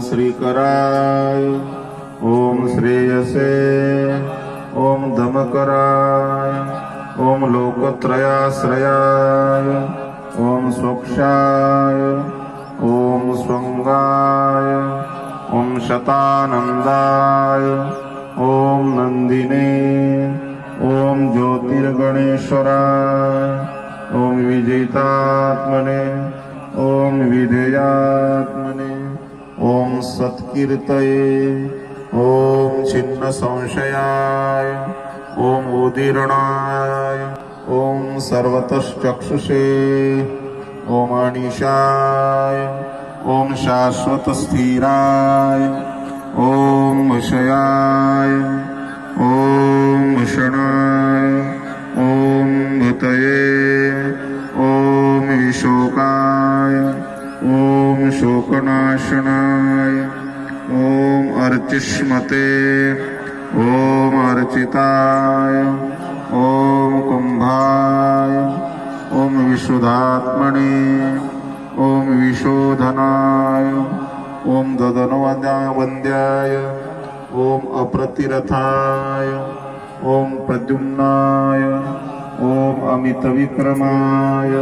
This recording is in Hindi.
श्रीकराय। ॐ श्रेयसे। ॐ दमकराय। ओम लोकत्रयाश्रयाय। ॐ स्वक्षाय ॐ स्वंगाय। ॐ शतानन्दाय। ॐ नन्दिने। ॐ ज्योतिर्गणेश्वराय। ॐ विजयितात्मने ॐ विधेयात्मने। ॐ सत्कीर्तये ॐ छिन्नसंशयाय ॐ उदीर्णाय ॐ सर्वतश्चक्षुषे ॐ अनिशाय ॐ शाश्वतस्थिराय ॐ विषयाय ॐ भूषणाय ॐ भूतये ॐ विशोकाय ॐ शोकनाशनाय ॐ अर्चिष्मते ॐ अर्चिताय ॐ कुम्भाय ॐ विशुद्धात्मने ॐ विशोधनाय ॐ ददनवद्या वन्द्याय ॐ अप्रतिरथाय ॐ प्रद्युम्नाय ॐ अमितविक्रमाय